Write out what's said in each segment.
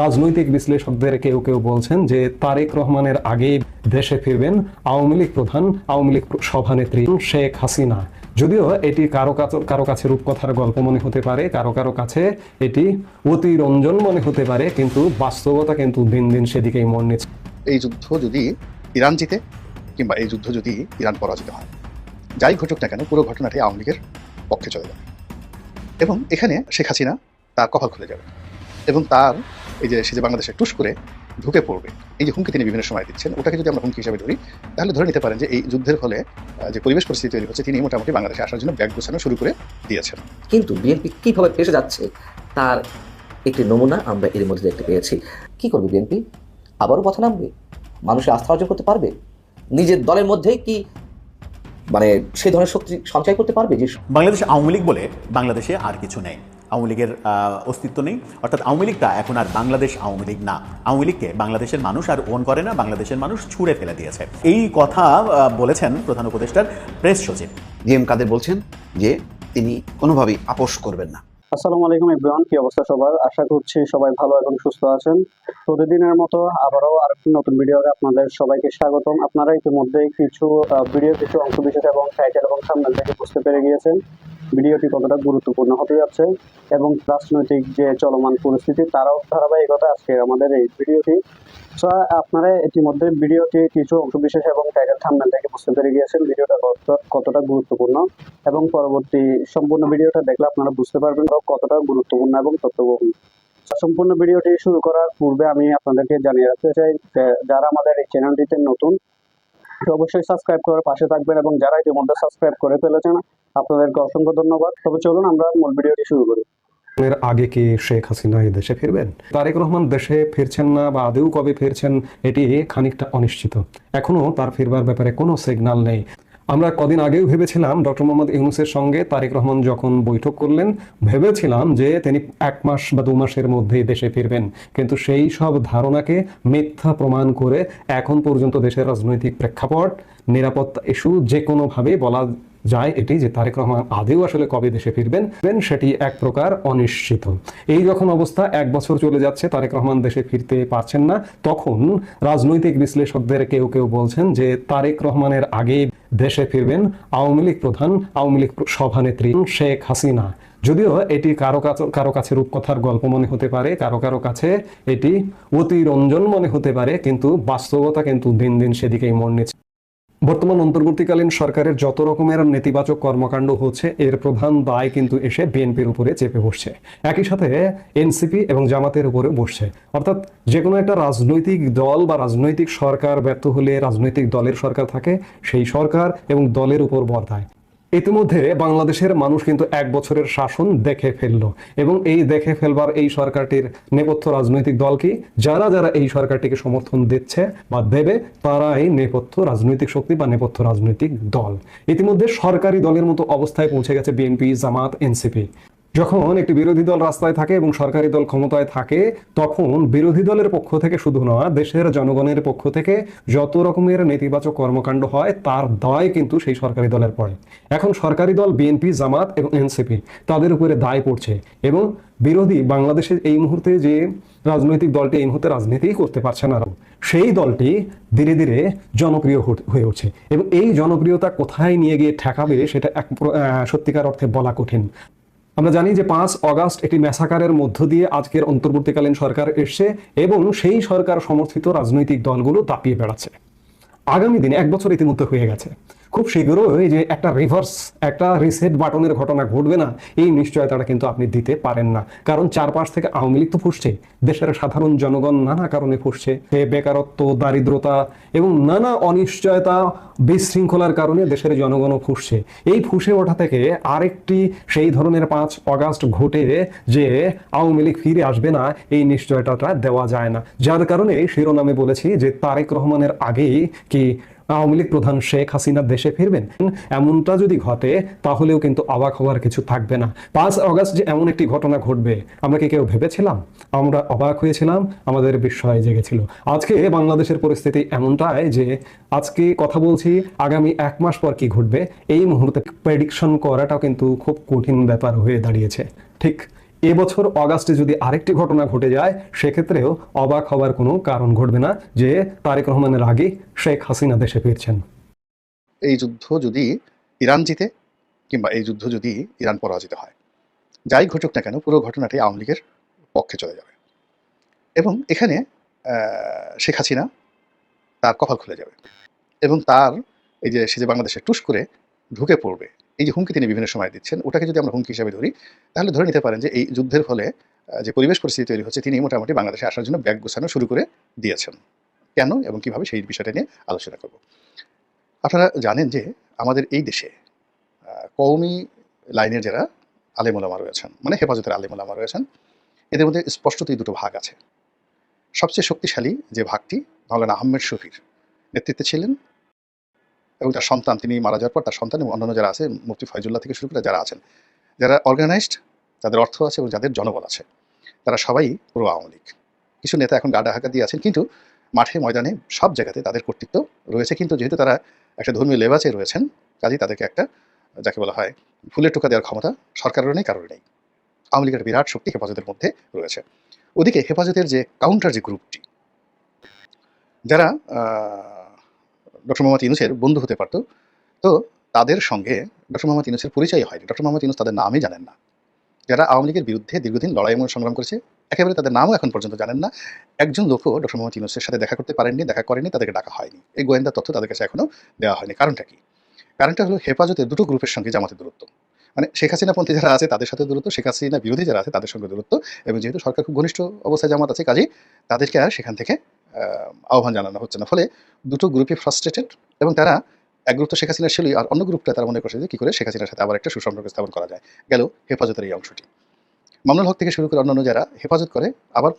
রাজনৈতিক বিশ্লেষকদের কেউ কেউ বলছেন যে তারেক রহমানের আগে দেশে ফিরবেন আওয়ামী লীগ প্রধান, আওয়ামী লীগ সভানেত্রী শেখ হাসিনা। যদিও এটি কারও কাছে কারও কাছে রূপকথার গল্প মনে হতে পারে, কারও কারও কাছে এটি অতিরঞ্জন মনে হতে পারে, কিন্তু বাস্তবতা কিন্তু দিন দিন সেদিকেই মন নিচ্ছে। এই যুদ্ধ যদি ইরান জিতে, কিংবা এই যুদ্ধ যদি ইরান পরাজিত হয়, যাই ঘটুক না কেন, পুরো ঘটনাটি আওয়ামী লীগের পক্ষে চলে যাবে। এবং এখানে শেখ হাসিনা তার কপাল খুলে যাবে। এবং তার এই যে সে যে বাংলাদেশে টুস করে ঢুকে পড়বে এই যে হুমকি তিনি বিভিন্ন সময় দিচ্ছেন ওটাকে যদি আমরা হুমকি হিসেবে ধরি তাহলে ধরে নিতে পারেন যে এই যুদ্ধের ফলে যে পরিবেশ পরিস্থিতি তৈরি হচ্ছে তিনি মোটামুটি বাংলাদেশে আসার জন্য ব্যাগ গোছানো শুরু করে দিয়েছেন। কিন্তু বিএনপি কীভাবে ফেসে যাচ্ছে তার একটি নমুনা আমরা এর মধ্যে দেখতে পেয়েছি। কি করবে বিএনপি? আবারও কথা নামবে? মানুষের আস্থা অর্জন করতে পারবে? নিজের দলের মধ্যেই কি মানে সেই ধরনের শক্তি সঞ্চয় করতে পারবে? যে বাংলাদেশ আওয়ামী লীগ বলে বাংলাদেশে আর কিছু নেই। আওয়ামী লীগের অস্তিত্ব নেই। অর্থাৎ আওয়ামী লীগটা এখন আর বাংলাদেশ আওয়ামী লীগ না। আওয়ামী লীগকে বাংলাদেশের মানুষ আর ওন করে না, বাংলাদেশের মানুষ ছুঁড়ে ফেলে দিয়েছে। এই কথা বলেছেন প্রধান উপদেষ্টার প্রেস সচিব। জিএম কাদের বলছেন যে তিনি কোনোভাবেই আপোষ করবেন না। আসসালামু আলাইকুম ইব্রাহিম কি অবস্থা সবার? আশা করছি সবাই ভালো এবং সুস্থ আছেন। প্রতিদিনের মতো আবারও আরেকটি নতুন ভিডিওতে আপনাদের সবাইকে স্বাগতম। আপনারা ইতিমধ্যে কিছু ভিডিও কিছু অংশ বিশেষ এবং টাইটেল এবং সামনের থেকে বুঝতে পেরে গিয়েছেন। ভিডিওটি কতটা গুরুত্বপূর্ণ হতে যাচ্ছে এবং রাজনৈতিক যে চলমান পরিস্থিতি, তারাও ধারাবাহিকতা আজকে আমাদের এই ভিডিওটি। So, আপনারা ইতিমধ্যে ভিডিওটি কিছু অংশ বিশেষ এবং টাইটেল থাম্বনেল থেকে বুঝতে পেরে গিয়েছেন। ভিডিওটা কতটা গুরুত্বপূর্ণ এবং পরবর্তী সম্পূর্ণ ভিডিওটা দেখলে আপনারা বুঝতে পারবেন কতটা গুরুত্বপূর্ণ এবং তথ্যবহুল। সম্পূর্ণ ভিডিওটি শুরু করার পূর্বে আমি আপনাদেরকে জানিয়ে রাখতে চাই যারা আমাদের এই চ্যানেলটিতে নতুন অবশ্যই সাবস্ক্রাইব করে পাশে থাকবেন এবং যারা ইতিমধ্যে সাবস্ক্রাইব করে ফেলেছেন আপনাদেরকে অসংখ্য ধন্যবাদ। তবে চলুন আমরা মূল ভিডিওটি শুরু করি। এর আগে কি শেখ হাসিনা দেশে ফিরবেন? তারেক রহমান দেশে ফিরছেন না বা আদেও কবে ফিরছেন, এটি খানিকটা অনিশ্চিত। এখনও তার ফিরবার ব্যাপারে কোনো সিগন্যাল নেই। আমরা কদিন আগেও ভেবেছিলাম ডক্টর মোহাম্মদ ইউনুসের সঙ্গে তারেক রহমান যখন বৈঠক করলেন, ভেবেছিলাম যে তিনি এক মাস বা দু মাসের মধ্যে দেশে ফিরবেন। কিন্তু সেই সব ধারণাকে মিথ্যা প্রমাণ করে এখন পর্যন্ত দেশের রাজনৈতিক প্রেক্ষাপট, নিরাপত্তা ইস্যু যে কোনোভাবে বলা যায় এটি যে তারেক রহমান আদেও আসলে কবে দেশে ফিরবেন সেটি এক প্রকার অনিশ্চিত। এই যখন অবস্থা এক বছর চলে যাচ্ছে, তারেক রহমান দেশে ফিরতে পারছেন না, তখন রাজনৈতিক বিশ্লেষকদের কেউ কেউ বলছেন যে তারেক রহমানের আগে দেশে ফিরবেন আওয়ামী লীগ প্রধান, আওয়ামী লীগ সভানেত্রী শেখ হাসিনা। যদিও এটি কারও কাছে কারও কাছে রূপকথার গল্প মনে হতে পারে, কারও কারও কাছে এটি অতিরঞ্জন মনে হতে পারে, কিন্তু বাস্তবতা কিন্তু দিন দিন সেদিকেই মন নিচ্ছে। বর্তমান অন্তর্বর্তীকালীন সরকারের যত রকমের নেতিবাচক কর্মকাণ্ড হচ্ছে, এর প্রধান দায় কিন্তু এসে বিএনপির উপরে চেপে বসছে। একই সাথে এনসিপি এবং জামাতের উপরে বসছে। অর্থাৎ যে কোনো একটা রাজনৈতিক দল বা রাজনৈতিক সরকার ব্যর্থ হলে রাজনৈতিক দলের সরকার থাকে, সেই সরকার এবং দলের উপর বর্তায় ইতিমধ্যে বাংলাদেশের মানুষ কিন্তু এক বছরের শাসন দেখে ফেলল। এবং এই দেখে ফেলবার এই সরকারটির নেপথ্য রাজনৈতিক দল কি? যারা যারা এই সরকারটিকে সমর্থন দিচ্ছে বা দেবে, তারাই নেপথ্য রাজনৈতিক শক্তি বা নেপথ্য রাজনৈতিক দল। ইতিমধ্যে সরকারি দলের মতো অবস্থায় পৌঁছে গেছে বিএনপি, জামাত, এনসিপি। যখন একটি বিরোধী দল রাস্তায় থাকে এবং সরকারি দল ক্ষমতায় থাকে, তখন বিরোধী দলের পক্ষ থেকে শুধু নয়, দেশের জনগণের পক্ষ থেকে যত রকমের নেতিবাচক কর্মকাণ্ড হয়, তার দায় কিন্তু সেই সরকারি দলের পড়ে। এখন সরকারি দল বিএনপি, জামাত এবং এনসিপি তাদের উপরে দায় পড়ছে এবং বিরোধী বাংলাদেশের এই মুহূর্তে যে রাজনৈতিক দলটি এই মুহূর্তে রাজনীতি করতে পারছে না, সেই দলটি ধীরে ধীরে জনপ্রিয় হয়ে উঠছে এবং এই জনপ্রিয়তা কোথায় নিয়ে গিয়ে ঠেকাবে, সেটা এক সত্যিকার অর্থে বলা কঠিন। আমরা জানি যে পাঁচ অগাস্ট একটি ম্যাসাকারের মধ্য দিয়ে আজকের অন্তর্বর্তীকালীন সরকার এসছে এবং সেই সরকার সমর্থিত রাজনৈতিক দলগুলো দাপিয়ে বেড়াচ্ছে। আগামী দিনে এক বছর ইতিমধ্যে হয়ে গেছে। খুব শীঘ্রই যে একটা রিভার্স একটা রিসেট বাটনের ঘটনা ঘটবে না, এই নিশ্চয়তাটা কিন্তু আপনি দিতে পারেন না। কারণ চারপাশ থেকে আওয়ামী লীগ তো ফুসছে, দেশের সাধারণ জনগণ নানা কারণে ফুসছে বেকারত্ব, দারিদ্রতা এবং নানা অনিশ্চয়তা বিশৃঙ্খলার কারণে দেশের জনগণও ফুসছে। এই ফুসে ওঠা থেকে আরেকটি সেই ধরনের পাঁচ অগাস্ট ঘটে যে আওয়ামী লীগ ফিরে আসবে না, এই নিশ্চয়তাটা দেওয়া যায় না। যার কারণে শিরোনামে বলেছি যে তারেক রহমানের আগেই কি আওয়ামী লীগ প্রধান শেখ হাসিনা দেশে ফিরবেন? এমনটা যদি ঘটে, তাহলেও কিন্তু অবাক হওয়ার কিছু থাকবে না। পাঁচ অগস্ট যে এমন একটি ঘটনা ঘটবে, আমরা কি কেউ ভেবেছিলাম? আমরা অবাক হয়েছিলাম, আমাদের বিস্ময় জেগেছিল। আজকে বাংলাদেশের পরিস্থিতি এমনটাই যে, আজকে কথা বলছি, আগামী এক মাস পর কি ঘটবে, এই মুহূর্তে প্রেডিকশন করাটাও কিন্তু খুব কঠিন ব্যাপার হয়ে দাঁড়িয়েছে। ঠিক এবছর অগাস্টে যদি আরেকটি ঘটনা ঘটে যায়, সেক্ষেত্রেও অবাক হবার কোনো কারণ ঘটবে না যে তারেক রহমানের আগে শেখ হাসিনা দেশে ফিরছেন। এই যুদ্ধ যদি ইরান জিতে কিংবা এই যুদ্ধ যদি ইরান পরাজিত হয়, যাই ঘটুক না কেন, পুরো ঘটনাটি আওয়ামী লীগের পক্ষে চলে যাবে। এবং এখানে শেখ হাসিনা তার কপাল খুলে যাবে। এবং তার এই যে, সে যে বাংলাদেশে টুস করে ঢুকে পড়বে এই যে হুমকি তিনি বিভিন্ন সময় দিচ্ছেন, ওটাকে যদি আমরা হুমকি হিসাবে ধরি, তাহলে ধরে নিতে পারেন যে এই যুদ্ধের ফলে যে পরিবেশ পরিস্থিতি তৈরি হচ্ছে, তিনি মোটামুটি বাংলাদেশে আসার জন্য ব্যাগ গোছানো শুরু করে দিয়েছেন। কেন এবং কীভাবে সেই বিষয়টা নিয়ে আলোচনা করব? আপনারা জানেন যে আমাদের এই দেশে কওমি লাইনের যারা আলেমুলামা রয়েছেন মানে হেফাজতের আলেমুলামা রয়েছেন, এদের মধ্যে স্পষ্টতই দুটো ভাগ আছে। সবচেয়ে শক্তিশালী যে ভাগটি, মাওলানা আহমেদ শফির নেতৃত্বে ছিলেন এবং তার সন্তান, তিনি মারা যাওয়ার পর তার সন্তান এবং অন্যান্য যারা আছে, মুফতি ফয়জুল্লাহ থেকে শুরু করে যারা আছেন, যারা অর্গানাইজড যাদের অর্থ আছে এবং যাদের জনবল আছে, তারা সবাই পুরো আওয়ামী লীগ। কিছু নেতা এখন গাডা হাঁকা দিয়ে আছেন, কিন্তু মাঠে, ময়দানে সব জায়গাতে তাদের কর্তৃত্ব রয়েছে, কিন্তু যেহেতু তারা একটা ধর্মীয় লেবাসে রয়েছেন, কাজেই তাদেরকে একটা, যাকে বলা হয় ফুলের টোকা দেওয়ার ক্ষমতা সরকারেরও নেই কারোর নেই। আওয়ামী লীগের বিরাট শক্তি হেফাজতের মধ্যে রয়েছে। ওদিকে হেফাজতের যে কাউন্টার যে গ্রুপটি যারা ডক্টর মোহাম্মদ ইউনুসের বন্ধু হতে পারতো। তো তাদের সঙ্গে ডক্টর মোহাম্মদ ইউনুসের পরিচয় হয়নি। ডক্টর মোহাম্মদ ইউনুস তাদের নামই জানেন না। যারা আওয়ামী লীগের বিরুদ্ধে দীর্ঘদিন লড়াই এবং সংগ্রাম করেছে, একেবারে তাদের নামও এখন পর্যন্ত জানেন না। একজন লোকও ডক্টর মোহাম্মদ ইউনুসের সাথে দেখা করতে পারেননি, দেখা করেনি, তাদেরকে ডাকা হয়নি। এই গোয়েন্দা তথ্য তাদের কাছে এখনও দেওয়া হয়নি। কারণটা কি? কারণটা হলো হেফাজতের দুটো গ্রুপের সঙ্গে জামাতের দূরত্ব। মানে শেখ হাসিনাপন্থী যারা আছে তাদের সাথে দূরত্ব, শেখ হাসিনা বিরোধী যারা আছে তাদের সঙ্গে দূরত্ব। এবং যেহেতু সরকার খুব ঘনিষ্ঠ অবস্থায় জামাত আছে কাজেই তাদেরকে আর সেখান থেকে আহ্বান জানানো হচ্ছে না। ফলে দুটো গ্রুপই ফ্রাস্ট্রেটেড এবং তারা, এক গ্রুপ তো শেখ হাসিনার ছিলই, আর অন্য গ্রুপটা তারা মনে করছে যে কী করে শেখ হাসিনার সাথে আবার একটা সুসম্পর্ক স্থাপন করা যায়। গেল হেফাজতের এই অংশটি। মামুনুল হক থেকে শুরু করে অন্যান্য যারা হেফাজত করে, আবার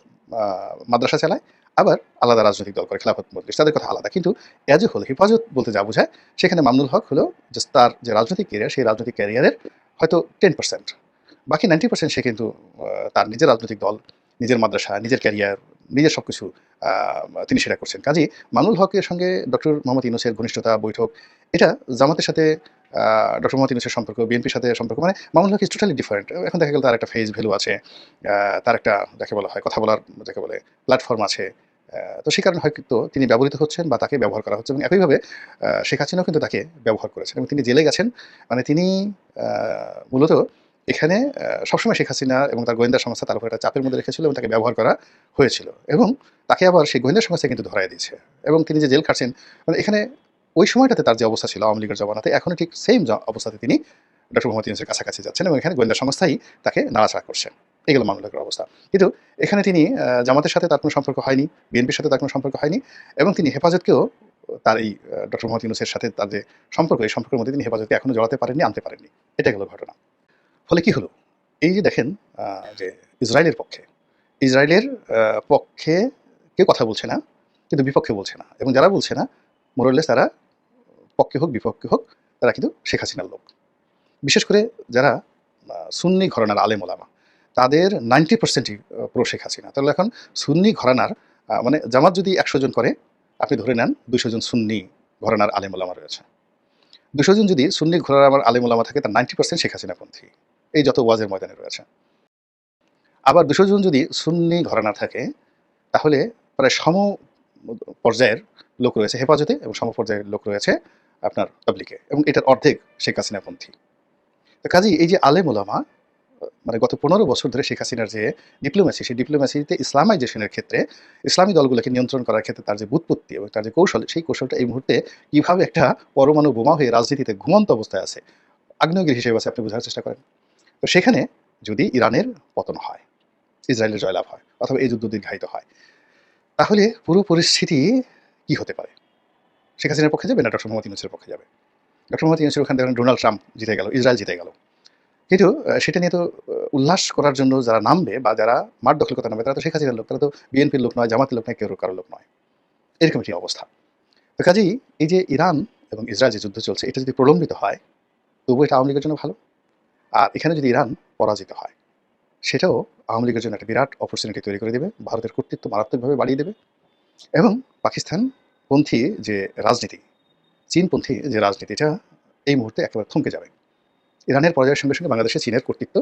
মাদ্রাসা চালায়, আবার আলাদা রাজনৈতিক দল করে, খেলাফত মজলিস, তাদের কথা আলাদা। কিন্তু এজ এ হলো হেফাজত বলতে যা বোঝায়, সেখানে মামুনুল হক হলো যে তার যে রাজনৈতিক ক্যারিয়ার সেই রাজনৈতিক ক্যারিয়ারের হয়তো টেন পার্সেন্ট বাকি নাইনটি পার্সেন্ট সে কিন্তু তার নিজের রাজনৈতিক দল, নিজের মাদ্রাসা, নিজের ক্যারিয়ার নিজের সব কিছু তিনি সেটা করছেন। কাজেই মামুনুল হকের সঙ্গে ডক্টর মোহাম্মদ ইউনুসের ঘনিষ্ঠতা বৈঠক, এটা জামাতের সাথে ডক্টর মোহাম্মদ ইউনুসের সম্পর্ক, বিএনপির সাথে সম্পর্ক মানে Mamunul Haque is totally different এখন দেখা গেল তার একটা ফেস ভ্যালু আছে তার একটা যাকে বলা হয়, কথা বলার, যাকে বলে প্ল্যাটফর্ম আছে তো সেই কারণে হয়তো তিনি ব্যবহৃত হচ্ছেন বা তাকে ব্যবহার করা হচ্ছে এবং একইভাবে শেখ হাসিনাও কিন্তু তাকে ব্যবহার করেছেন এবং তিনি জেলে গেছেন। মানে তিনি মূলত এখানে সবসময় শেখ হাসিনা এবং তার গোয়েন্দা সংস্থা তার উপর একটা চাপের মধ্যে রেখেছিল এবং তাকে ব্যবহার করা হয়েছিল। এবং তাকে আবার সেই গোয়েন্দা সংস্থা কিন্তু ধরাই দিয়েছে। এবং তিনি যে জেল খাটছেন মানে এখানে ওই সময়টাতে তার যে অবস্থা ছিল আওয়ামী লীগের জমানাতে, এখনও ঠিক সেম অবস্থাতে তিনি ডক্টর মোহাম্মদ ইউনুসের কাছাকাছি যাচ্ছেন এবং এখানে গোয়েন্দা সংস্থাই তাকে নাড়াচাড়া করছে। এগুলো মামলাকের অবস্থা। কিন্তু এখানে তিনি জামাতের সাথে তার কোনো সম্পর্ক হয়নি, বিএনপির সাথে তার কোনো সম্পর্ক হয়নি এবং তিনি হেফাজতকেও তার এই ডক্টর মোহাম্মদ ইউনুসের সাথে তার যে সম্পর্ক, এই সম্পর্কের মধ্যে তিনি হেফাজতকে এখনও জড়াতে পারেননি, আনতে পারেননি। এটা গেল ঘটনা। ফলে কি হলো? এই যে দেখেন যে ইসরায়েলের পক্ষে ইসরায়েলের পক্ষে কেউ কথা বলছে না, কিন্তু বিপক্ষে বলছে না। এবং যারা বলছে না মোরলেস তারা পক্ষে হোক, বিপক্ষে হোক, তারা কিন্তু শেখ হাসিনার লোক। বিশেষ করে যারা সুন্নি ঘরানার আলেম ওলামা, তাদের নাইনটি পার্সেন্টই প্রো শেখ হাসিনা। তাহলে এখন সুন্নি ঘরানার মানে জামাত যদি একশো জন করে, আপনি ধরে নেন দুশো জন সুন্নি ঘরানার আলেম ওলামা রয়েছে। দুশো জন যদি সুন্নি ঘরানার আলেম ওলামা থাকে, তার নাইনটি পার্সেন্ট শেখ হাসিনাপন্থী এই যত ওয়াজের ময়দানে রয়েছে। আবার দুশো জন যদি সুন্নি ঘরানা থাকে, তাহলে প্রায় সম পর্যায়ের লোক রয়েছে হেফাজতে এবং সম পর্যায়ের লোক রয়েছে আপনার পাবলিকে এবং এটার অর্ধেক শেখ হাসিনাপন্থী কাজেই এই যে আলেম ওলামা মানে গত পনেরো বছর ধরে শেখ হাসিনার যে ডিপ্লোমেসি সেই ডিপ্লোমেসিতে ইসলামাইজেশনের ক্ষেত্রে ইসলামী দলগুলোকে নিয়ন্ত্রণ করার ক্ষেত্রে তার যে বুৎপত্তি এবং তার যে কৌশল, সেই কৌশলটা এই মুহূর্তে কীভাবে একটা পরমাণু বোমা হয়ে রাজনীতিতে ঘুমন্ত অবস্থায় আছে, আগ্নেয়গির হিসেবে আছে, আপনি বোঝার চেষ্টা করেন। তো সেখানে যদি ইরানের পতন হয়, ইসরায়েলের জয়লাভ হয়, অথবা এই যুদ্ধ দীর্ঘায়িত হয়, তাহলে পুরো পরিস্থিতি কি হতে পারে? শেখ হাসিনার পক্ষে যাবে না ডক্টর মোহাম্মদ ইউনুসের পক্ষে যাবে? ডক্টর মোহাম্মদ ইউনুসের ওখানে দেখেন ডোনাল্ড ট্রাম্প জিতে গেল, ইসরায়েল জিতে গেল। কিন্তু সেটা নিয়ে তো উল্লাস করার জন্য যারা নামবে বা যারা মাঠ দখল করতে নামবে, তারা তো শেখ হাসিনার লোক, তারা তো বিএনপির লোক নয়, জামাতের লোক নয়, কেউ কারোর লোক নয়। এরকম একটি অবস্থা। তো কাজেই এই যে ইরান এবং ইসরায়েল যে যুদ্ধ চলছে, এটা যদি প্রলম্বিত হয় তবু এটা আওয়ামী লীগের জন্য ভালো? আর এখানে যদি ইরান পরাজিত হয়, সেটাও আওয়ামী লীগের জন্য একটা বিরাট অপরচুনিটি তৈরি করে দেবে, ভারতের কর্তৃত্ব মারাত্মকভাবে বাড়িয়ে দেবে এবং পাকিস্তানপন্থী যে রাজনীতি, চীনপন্থী যে রাজনীতিটা এই মুহূর্তে একেবারে থমকে যাবে। ইরানের পরাজয়ের সঙ্গে সঙ্গে বাংলাদেশে চীনের কর্তৃত্ব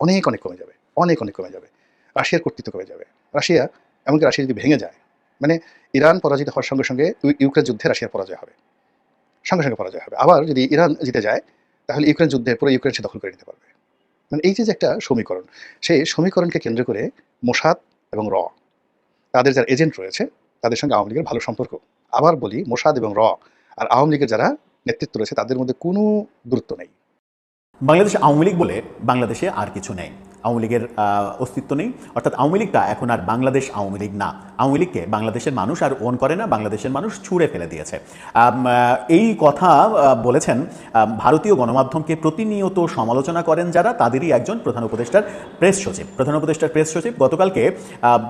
অনেক অনেক কমে যাবে, অনেক অনেক কমে যাবে। রাশিয়ার কর্তৃত্ব কমে যাবে। রাশিয়া, এমনকি রাশিয়া যদি ভেঙে যায় মানে ইরান পরাজিত হওয়ার সঙ্গে সঙ্গে ইউক্রেন যুদ্ধে রাশিয়ার পরাজয় হবে, সঙ্গে সঙ্গে পরাজয় হবে। আবার যদি ইরান জিতে যায় তাহলে ইউক্রেন যুদ্ধের পুরো ইউক্রেন সে দখল করে নিতে পারবে। মানে এই যে একটা সমীকরণ, সেই সমীকরণকে কেন্দ্র করে মোসাদ এবং র, তাদের যারা এজেন্ট রয়েছে, তাদের সঙ্গে আওয়ামী লীগের ভালো সম্পর্ক। আবার বলি, মোসাদ এবং র আর আওয়ামী লীগের যারা নেতৃত্ব রয়েছে, তাদের মধ্যে কোনো দূরত্ব নেই। বাংলাদেশ আওয়ামী লীগ বলে বাংলাদেশে আর কিছু নেই। আওয়ামী লীগের অস্তিত্ব নেই। অর্থাৎ আওয়ামী লীগটা এখন আর বাংলাদেশ আওয়ামী লীগ না। আওয়ামী লীগকে বাংলাদেশের মানুষ আর ওন করে না, বাংলাদেশের মানুষ ছুঁড়ে ফেলে দিয়েছে। এই কথা বলেছেন ভারতীয় গণমাধ্যমকে প্রতিনিয়ত সমালোচনা করেন যারা, তাদেরই একজন প্রধান উপদেষ্টার প্রেস সচিব। প্রধান উপদেষ্টার প্রেস সচিব গতকালকে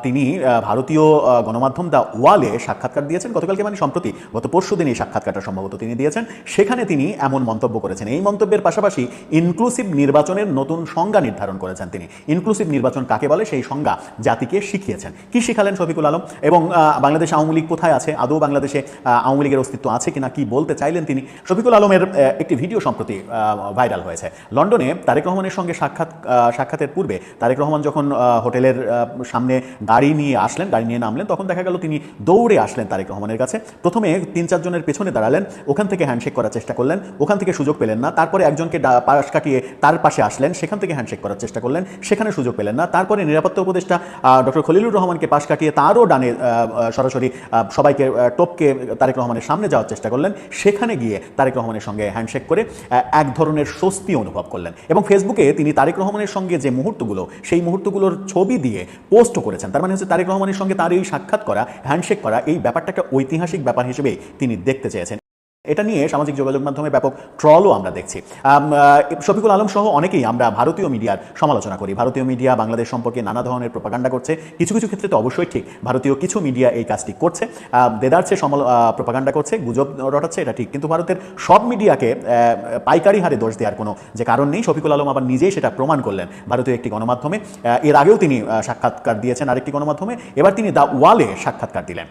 তিনি ভারতীয় গণমাধ্যম দা ওয়ালে সাক্ষাৎকার দিয়েছেন। গতকালকে মানে সম্প্রতি, গত পরশু দিন এই সাক্ষাৎকারটা সম্ভবত তিনি দিয়েছেন। সেখানে তিনি এমন মন্তব্য করেছেন। এই মন্তব্যের পাশাপাশি ইনক্লুসিভ নির্বাচনের নতুন সংজ্ঞা নির্ধারণ করেছেন তিনি। ইনক্লুসিভ নির্বাচন কাকে বলে সেই সংজ্ঞা জাতিকে শিখিয়েছেন। কি শিখালেন শফিকুল আলম? এবং বাংলাদেশ আওয়ামী লীগ কোথায় আছে? আদৌ বাংলাদেশে আওয়ামী লীগের অস্তিত্ব আছে কিনা? কি বলতে চাইলেন তিনি? শফিকুল আলমের একটি ভিডিও সম্প্রতি ভাইরাল হয়েছে। লন্ডনে তারেক রহমানের সঙ্গে সাক্ষাৎ সাক্ষাতের পূর্বে তারেক রহমান যখন হোটেলের সামনে গাড়ি নিয়ে আসলেন, গাড়ি নিয়ে নামলেন, তখন দেখা গেল তিনি দৌড়ে আসলেন তারেক রহমানের কাছে। প্রথমে তিন চারজনের পেছনে দাঁড়ালেন, ওখান থেকে হ্যান্ডশেক করার চেষ্টা করলেন, ওখান থেকে সুযোগ পেলেন না। তারপরে একজনকে পাশ কাটিয়ে তার পাশে আসলেন, সেখান থেকে হ্যান্ডশেক করার চেষ্টা করলেন। সেখানে সুযোগ পেলেন না। তারপরে নিরাপত্তা উপদেষ্টা ডক্টর খলিলুর রহমানকে পাশ কাটিয়ে তারও ডানে সরাসরি সবাইকে টপকে তারেক রহমানের সামনে যাওয়ার চেষ্টা করলেন। সেখানে গিয়ে তারেক রহমানের সঙ্গে হ্যান্ডশেক করে এক ধরনের স্বস্তি অনুভব করলেন। এবং ফেসবুকে তিনি তারেক রহমানের সঙ্গে যে মুহূর্তগুলো, সেই মুহূর্তগুলোর ছবি দিয়ে পোস্ট করেছেন। তার মানে হচ্ছে তারেক রহমানের সঙ্গে তার এই সাক্ষাৎ করা, হ্যান্ডশেক করা, এই ব্যাপারটা একটা ঐতিহাসিক ব্যাপার হিসেবে তিনি দেখতে চেয়েছেন। এটা নিয়ে সামাজিক যোগাযোগ মাধ্যমে ব্যাপক ট্রলও আমরা দেখছি। শফিকুল আলম সহ অনেকেই আমরা ভারতীয় মিডিয়ার সমালোচনা করি। ভারতীয় মিডিয়া বাংলাদেশ সম্পর্কে নানা ধরনের প্রপাগান্ডা করছে। কিছু কিছু ক্ষেত্রে তো অবশ্যই ঠিক, ভারতীয় কিছু মিডিয়া এই কাজটি করছে। দেদারছে প্রপাগান্ডা করছে, গুজব রটাচ্ছে, এটা ঠিক। কিন্তু ভারতের সব মিডিয়াকে পাইকারি হারে দোষ দেওয়ার কোনো যে কারণ নেই, শফিকুল আলম আবার নিজেই সেটা প্রমাণ করলেন ভারতীয় একটি গণমাধ্যমে। এর আগেও তিনি সাক্ষাৎকার দিয়েছেন আরেকটি গণমাধ্যমে। এবার তিনি দ্য ওয়ালে সাক্ষাৎকার দিলেন।